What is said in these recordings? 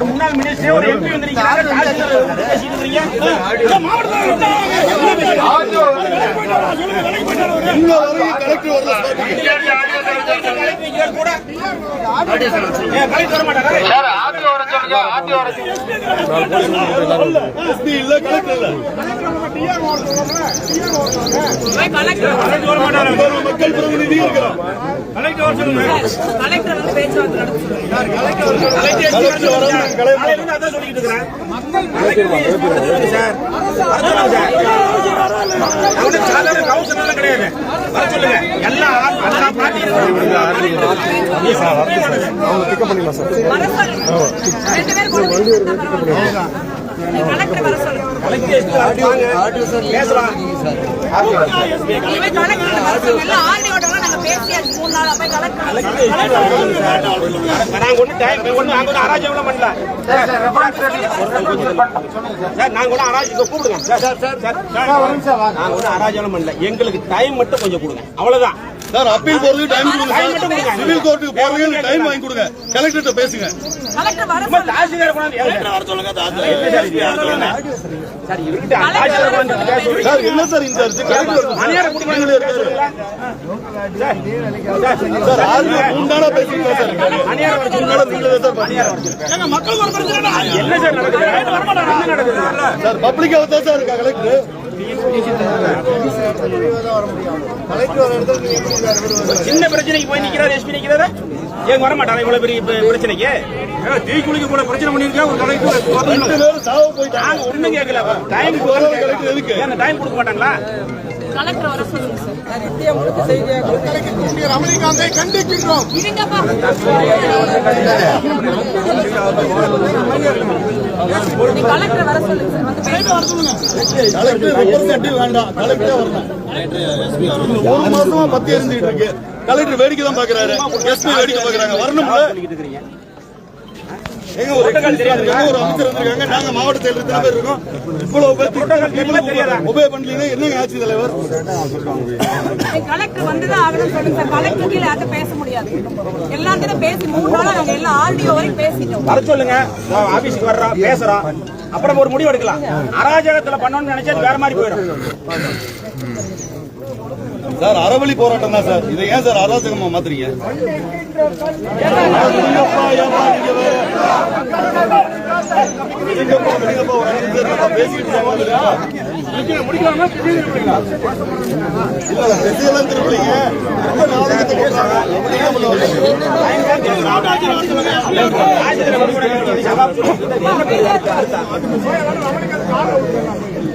முன்னாள் மினிஸ்டர் ஒரு MP collector மக்கள் பிரதிநிதி இருக்கிறோம் கலெக்டர் கிடையாது சொல்லுங்க. எல்லா எல்லா பேசலாம் நாங்க ஒண்ணு டைம் நாங்க ஒண்ணு அராஜகம் பண்ணல சார் நாங்க ஒண்ணு அராஜகம் கூப்பிடுங்க சார் சார் சார் நாங்க ஒண்ணு அராஜகம் பண்ணல எங்களுக்கு டைம் மட்டும் கொஞ்சம் கொடுங்க அவ்வளவுதான் சார் அப்பீல் போறதுக்கு டைம் கொடுங்க சிவில் கோர்ட்டுக்கு போறதுக்கு டைம் வாங்கி கொடுங்க கலெக்டர்கிட்ட பேசுங்க. சார் என்ன சார் இன்சார்ஜ் சார்? சொல்லுங்க. உண்டான நீங்களே தான் சார் பண்ணீங்க. என்ன சார் நடக்குது? என்ன நடக்குது? சார் பப்ளிக்காக தான் சார் இருக்கா கலெக்டர் சின்ன பிரச்சனைக்கு போய் நிக்கிறாரு எஸ்பி நிக்கிறாரு. ஏன் வர மாட்டாரா இவ்வளவு பெரிய பிரச்சனைக்கு? தீ குளிக்க கூட பிரச்சனை பண்ணிருக்கா? ஒரு ஒண்ணும் கேட்கல டைம் டைம் கொடுக்க மாட்டாங்களா? கலெக்டர் வர சொல்லுங்க சார். ரமணிகாந்தை கண்டிக்கின்றோம். கலெக்டர் வர சொல்லுங்க சார். வந்து கலெக்டர் ரெப்ரசன்டேட்டிவ் வேண்டாம். கலெக்டரே வரணும். ஒரு மாசமா பத்தி இருக்கு. கலெக்டர் வேடிக்கை தான் பாக்குறாரு. எஸ்பி வேடிக்கை பாக்குறாங்க. வரணும்ல? எங்க ஒரு எங்க ஒரு அமைச்சர் வந்திருக்காங்க. நாங்க மாவட்ட செயலர் இத்தனை பேர் இருக்கோம்? இவ்வளவு பேர் உபயோக பண்ணலீங்கன்னா என்னங்க ஆட்சி தலைவர்? நீ கலெக்டர் வந்துதான் ஆகணும்னு சொல்லுங்க கலெக்டர் கீழே பேச முடியாது. எல்லாத்தையும் பேசி மூணு நாளா நாங்க எல்லாம் ஆர்டிஓ வரைக்கும் பேசிட்டோம். வர சொல்லுங்க. ஆபீஸ்க்கு வர்றோம் பேசுறோம் அப்புறம் ஒரு முடிவு எடுக்கலாம். அராஜகத்துல பண்ணணும்னு நினைச்சா வேற மாதிரி போயிடும். சார் அறவழி போராட்டம் தான் சார். இதை ஏன் சார் அராஜகமா மாத்துறீங்க? எங்கப்பா,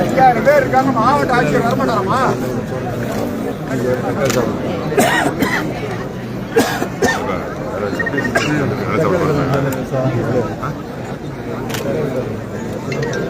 ஐயாயிரம் பேர் இருக்காங்க மாவட்ட ஆட்சியர் வரமாட்டாரமா Gracias.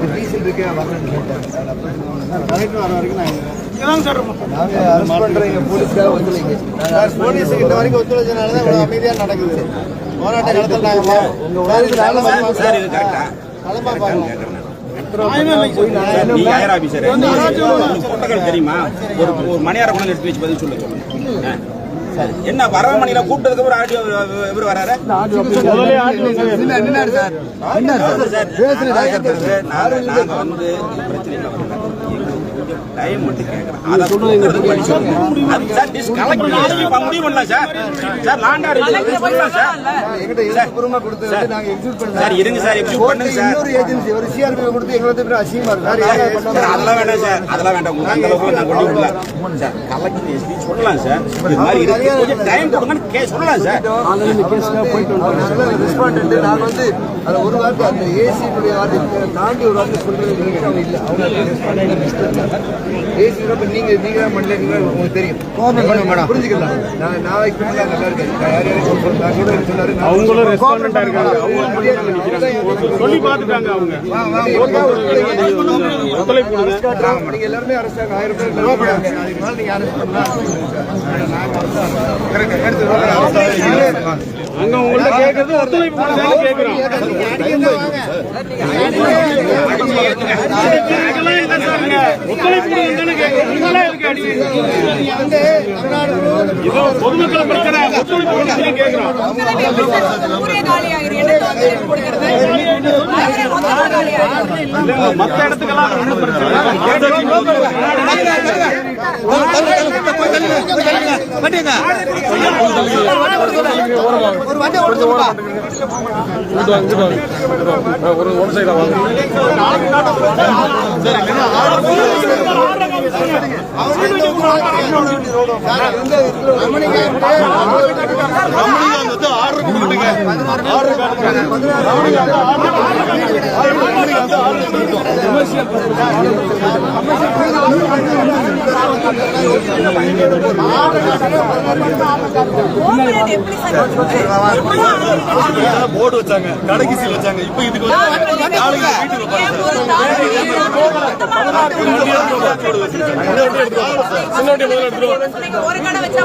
ബ്രിട്ടീഷിൽ இருக்க வரணும் கேட்டேன் வரைக்கும் வர வரைக்கும் நான் அரெஸ்ட் போலீஸ்க்காக ஒத்துழைங்க. போலீஸ் கிட்ட வரைக்கும் ஒத்துழைச்சனால தான் இவ்வளோ அமைதியாக நடக்குது. நல்ல சார் இது கரெக்டா நலமா பாருங்க நீங்க யார் ஆபீசர் புத்தகம் தெரியுமா? ஒரு ஒரு மணியார கொண்டு எடுத்து வச்சு பதில் சொல்லுங்க. ஆ. என்ன வரவ மணியில கூப்பிட்டதுக்கு அப்புறம் ஆடியோ இவர் வராரு? நின்னாரு சார். நாங்க வந்து பிரச்சனை டைம் மட்டும் கேட்கறேன் அதை சொல்றது அது சார் டிஸ் கலெக்டர் இப்ப முடிவு பண்ணலாம் சார். சார் லாண்டாரு கலெக்டர் போய் சொல்லலாம் சார். சொல்லலாம்ல. எங்கிட்ட எழுத்துப்பூர்வமா கொடுத்து வந்து நாங்க சார் இருங்க சார் எக்ஸிக்யூட் பண்ணுங்க சார். இன்னொரு ஏஜென்சி ஒரு சிஆர்பி கொடுத்து எங்களை வந்து அசிங்கமா இருக்கு. சார் அதெல்லாம் வேண்டாம் சார். அதெல்லாம் வேண்டாம். உங்களுக்கு அந்த அளவுக்கு நான் கொண்டு சார் கலெக்டர் எஸ்பி சொல்லலாம் சார். இது மாதிரி இருக்கு. கொஞ்சம் டைம் கொடுங்கன்னு கே சொல்லலாம் சார். ரெஸ்பாண்ட் நாங்க வந்து அதுல ஒரு வார்த்தை அந்த ஏசி தாண்டி ஒரு வார்த்தை சொல்றது அவங்க அவங்க ஏசி கூட நீங்க நீங்க தான் பண்ணல நீங்க உங்களுக்கு தெரியும் புரிஞ்சுக்கலாம் நான் நான் வைக்க நல்லா இருக்கேன் யார் யாரும் சொல்றேன் நான் கூட சொன்னாரு அவங்களும் ரெஸ்பாண்டா இருக்காங்க சொல்லி பார்த்துட்டாங்க அவங்க நீங்க எல்லாருமே அரசு ஆயிரம் பேர் இருக்காங்க. அதுக்கு மேல நீங்க அரசு பண்ணா கரெக்ட் எடுத்து அங்க உங்கள்ட்ட கேட்கறது ஒத்துழைப்பு கொடுத்தாலும் கேட்கிறோம் ஒத்துழைப்பு பொதுமக்கள் பிரச்சனை ஒத்துழைப்பு கேட்கிறோம் மத்த இடத்துக்கெல்லாம் பிரச்சனை ஒரு ஒன் சைடா வாங்க கோபுரம் போர்டு வச்சாங்க கடைக்கு சீல் வச்சாங்க இப்போ இதுக்கு வந்து நாளைக்கு வீட்டுக்கு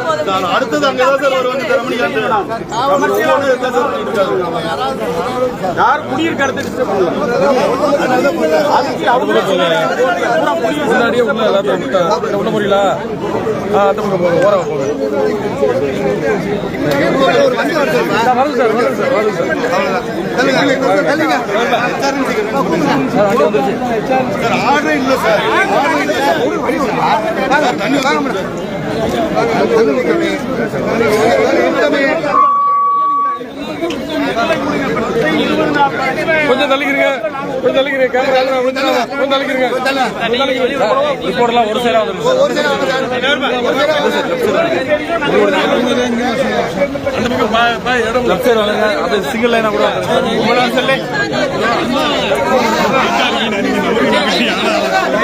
போதும். அடுத்தது அங்கதான் சார் வருவாங்க. யார் குடியிருக்க முன்னாடியே உள்ள எல்லாத்தையும் உள்ள முடியல அந்த பக்கம் ஓரம் சார் சார் சார் ஆர்டர் இல்லை சார். கொஞ்சம் தள்ளிக்கிறீங்க கொஞ்சம் தள்ளிக்கிறீங்க கேமரா கொஞ்சம் தள்ளிக்கிறீங்க ரிப்போர்ட்லாம் ஒரு பா- பா, இடம் லெஃப்ட் சைடு வாங்க அது சிங்கிள் லைனா கூட சொல்லி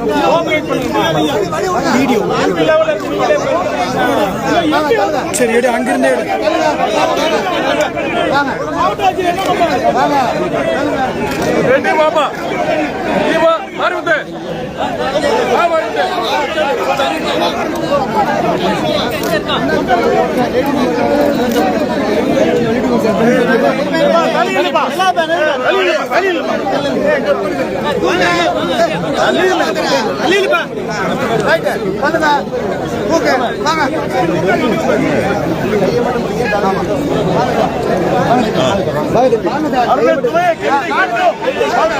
பர்பஸ் சரி எடு அங்கிருந்தே எடு. ரெண்டு பாப்பா வருது வருது ஆ மாறுவது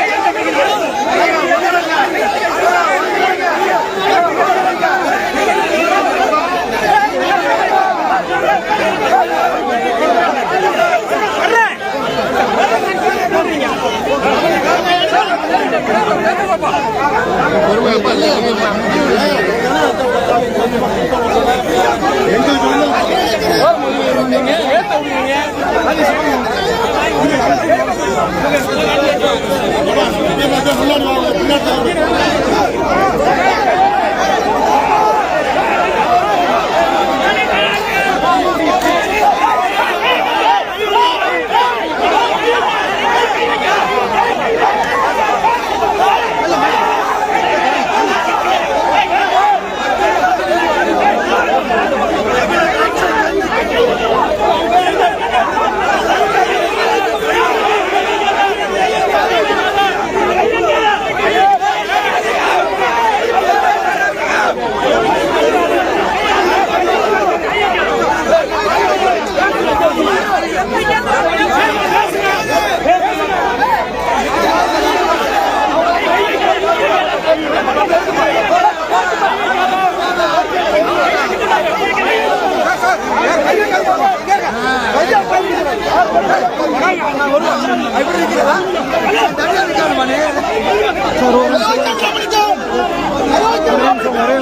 பொறுமையா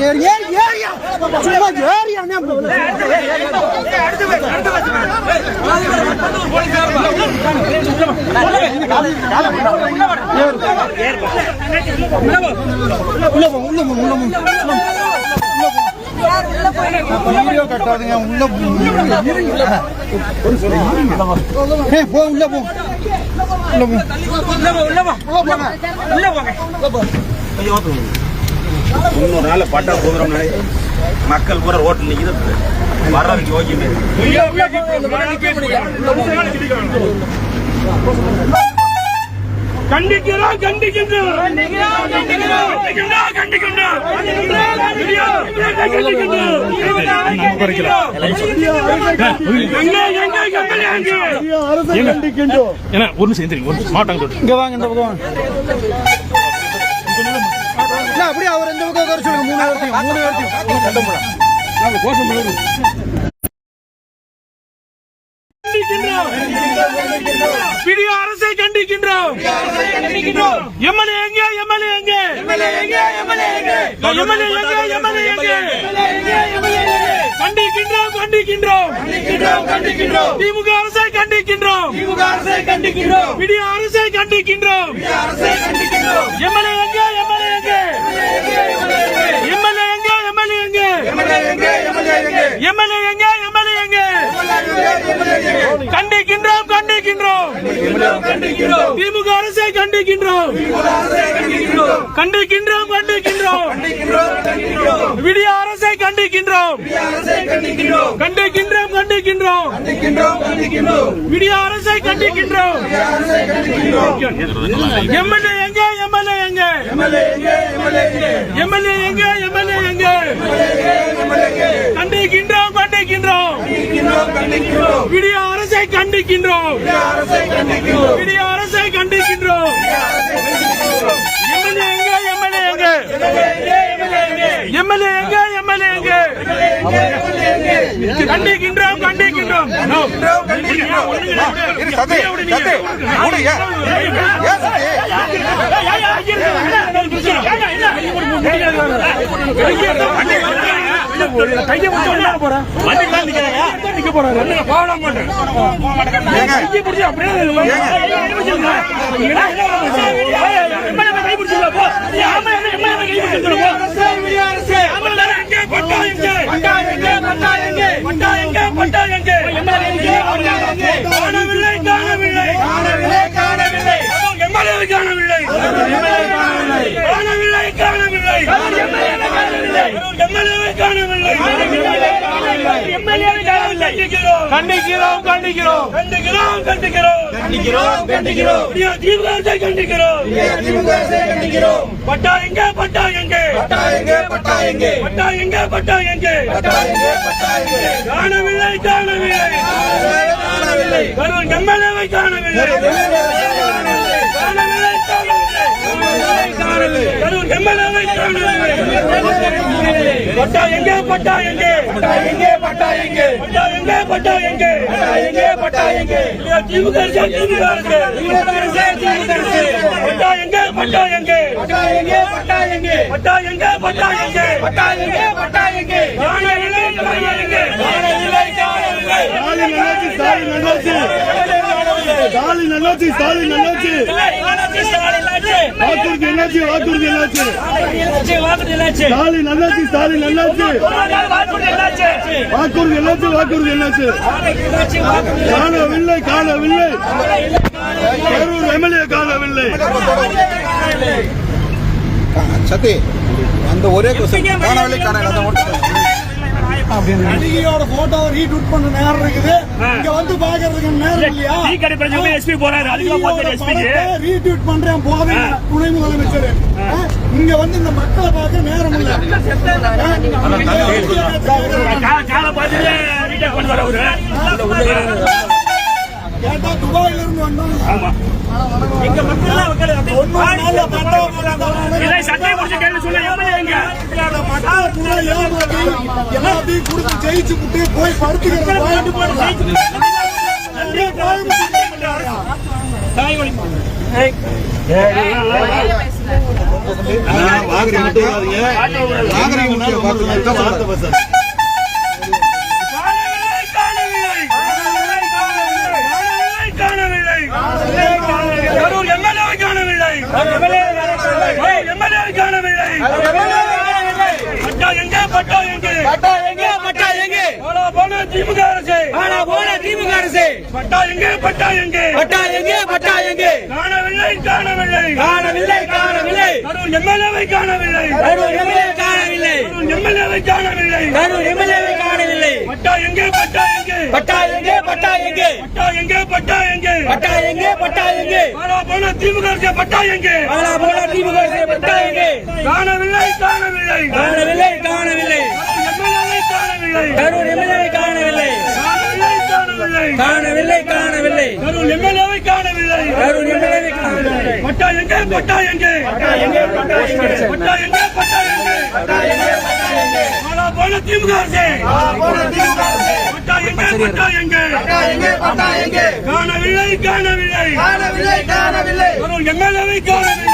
ஏறி ஏறி ஏறியா சும்மா ஏறியா உள்ள போ. உள்ள போ உள்ள போ. உள்ள போய் உள்ள போ. உள்ள போ உள்ள போ. முன்னூறு நாள்ல பட்டா போகிறோம் மக்கள் பூரா ஓட்டு நிற்கிறது வர்றதுக்கு யோகியமே கண்டிக்கிறோம் கண்டிக்கின்றோம். என்ன இந்த அப்படியே அவர் இந்த பக்கம் சொல்லுங்க. மூணு வருஷம் மூணு வருஷம் கோஷம் கண்டிக்கின்றோம் எங்க எம்எல்ஏ எங்க எம்எல்ஏ எங்க எம்எல்ஏ எங்க எம்எல்ஏ எங்க எம்எல்ஏ எங்க கண்டிக்கின்றோம் கண்டிக்கின்றோம் கண்டிக்கின்றோம் திமுக அரசை கண்டிக்கின்றோம் திமுக அரசை கண்டிக்கின்றோம் அரசை கண்டிக்கின்றோம் அரசை கண்டிக்கின்றோம் எம்எல்ஏ எங்க எம்எல்ஏ எங்க எம்எல்ஏ எங்க எம்எல்ஏ எங்க எம்எல்ஏ எங்க எம்எல்ஏ எங்க கண்டிக்கின்றோம் கண்டிக்கின்றோம். திமுக அரசை கண்டிக்கின்றோம். கண்டிக்கின்றோம் கண்டிக்கின்றோம். விடிய அரசை கண்டிக்கின்றோம். கண்டிக்கின்றோம் கண்டிக்கின்றோம். விடிய அரசை கண்டிக்கின்றோம். எம்எல்ஏ எங்க எம்எல்ஏ எங்க? எம்எல்ஏ எங்க எம்எல்ஏ எங்க? கண்டிக்கின்றோம் கண்டிக்கின்றோம். விடிய அரசை கண்டிக்கின்றோம். விடிய அரசை கண்டிக்கின்றோம். எம்எல்ஏ எங்க எம்எல்ஏ எங்க? எம்எல்ஏ எங்க எம்எல்ஏ எங்க கண்டிக்கின்றோம் கண்டிக்கின்றோம் கையை நிக்க போறாங்க கைப்பிடிச்சிருப்பா நீ ஆமா என்ன எம்மா என்ன கைப்பிடிச்சிருப்பா அரசே அமலர் எங்கே பட்டா எங்கே பட்டா எங்கே பட்டா எங்கே பட்டா எங்கே பட்டா எங்கே எம்எல்ஏ எங்கே பட்டா எங்கே காணவில்லை காணவில்லை. காணவில்லை காணவில்லை எம்எல்ஏ காணவில்லை காணவில்லை. காணவில்லை காணவில்லை. கண்டிக்கிறோம் கண்டிக்கிறோம். கண்டிக்கிறோம் கண்டிக்கிறோம். கண்டிக்கிறோம் கண்டிக்கிறோம். திமுக கண்டிக்கிறோம் கண்டிக்கிறோம். பட்டா எங்க பட்டா எங்க பட்டா எங்க பட்டா எங்க பட்டா எங்க பட்டா எங்க பட்டா எங்க பட்டா எங்க காணவில்லை காணவில்லை. காணவில்லை. எம்எல்ஏவை காணவில்லை. காணவில்லை. கரூர் எம்எல்ஏவை காணவில்லை. பட்டா எங்க பட்டா எங்க? பட்டா எங்க பட்டா எங்க? பட்டா எங்க பட்டா எங்க? பட்டா எங்க பட்டா எங்க? திமுக அரசு திமுக அரசு. திமுக அரசு திமுக அரசு. பட்டா எங்க பட்டா எங்க? பட்டா எங்க பட்டா எங்க? பட்டா எங்க பட்டா எங்க? பட்டா எங்க பட்டா எங்க? காணவில்லை காணவில்லை. காணவில்லை காணவில்லை. ஸ்டாலின் நல்லாச்சு ஸ்டாலின் நல்லாச்சு ஸ்டாலின் நல்லாச்சு வாக்குறுதி என்னாச்சு? வாக்குறுதி என்னாச்சு? ஸ்டாலின் நல்லாச்சு ஸ்டாலின் நல்லாச்சு வாக்குறுதி என்னாச்சு? வாக்குறுதி என்னாச்சு? காணவில்லை காணவில்லை. கரூர் எம்எல்ஏ காணவில்லை. சத்தி அந்த ஒரே கொஸ்டின் காணவில்லை காணவில்லை. மட்டும் நடிகையோட போட்டோ ரீட்வீட் பண்ண நேரம் இருக்குது. இங்க வந்து பாக்குறதுக்கு நேரம் இல்லையா? டீ கடை பிரச்சனை எஸ்பி போறாரு. பார்த்து எஸ்பிக்கு ரீட்வீட் பண்றேன் போவே துணை முதலமைச்சர். இங்க வந்து இந்த மக்களை பார்க்க நேரம் இல்ல. காலை பார்த்துட்டு அவரு. கேட்டா துபாயில இருந்து வந்தோம்? ஆமா. எங்க பட்டா எங்க? பட்டா எங்க பட்டா எங்க பட்டா எங்க போன திமுக அரசு போன திமுக அரசு பட்டா எங்க பட்டா எங்க பட்டா எங்க பட்டா எங்க காணவில்லை காணவில்லை காணவில்லை காணவில்லை கரூர் எம்எல்ஏவை காணவில்லை கரூர் எம்எல்ஏ காணவில்லை எம்எல்ஏவை காணவில்லை கரூர் எம்எல்ஏவை காணவில்லை காணவில்லை பட்டா எங்கே பட்டா எங்கே பட்டா எங்கே பட்டா எங்கே பட்டா எங்கே பட்டா எங்கே பட்டா எங்கே பாலா போன திமுக அரசு பட்டா எங்கே பாலா போனா திமுக அரசு பட்டா எங்கே காணவில்லை காணவில்லை. காணவில்லை காணவில்லை. எம்எல்ஏவை காணவில்லை. கரூர் எம்எல்ஏவை காணவில்லை. காணவில்லை காணவில்லை. கரூர் எம்எல்ஏவை காணவில்லை. கரூர் எம்எல்ஏவை காணவில்லை. பட்டா எங்கே பட்டா எங்கே பட்டா எங்கே பட்டா எங்கே பட்டா எங்கே பட்டா திமுக அரசு காணவில்லை. காணவில்லை காணவில்லை. காணவில்லை எம்எல்ஏவை காணவில்லை.